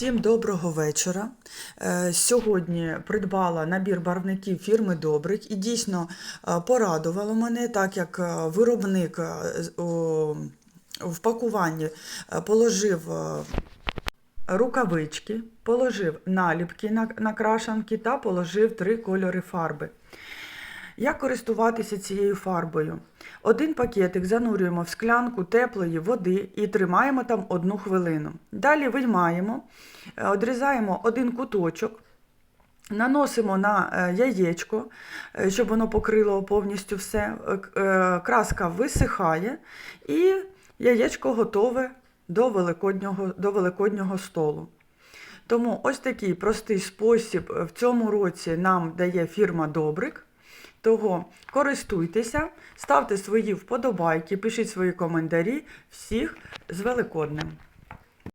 Всім доброго вечора. Е, Сьогодні придбала набір барвників фірми Добрик і дійсно е, порадувало мене, так як е, виробник в пакуванні положив рукавички, положив наліпки на, на крашанки та положив три кольори фарби. Як користуватися цією фарбою? Один пакетик занурюємо в склянку теплої води і тримаємо там одну хвилину. Далі виймаємо, е, одрізаємо один куточок, наносимо на е, яєчко, е, щоб воно покрило повністю все. Краска висихає і яєчко готове до великоднього, до великоднього столу. Тому ось такий простий спосіб в цьому році нам дає фірма Добрик. Того користуйтеся, ставте свої вподобайки, пишіть свої коментарі. Всіх з Великоднем!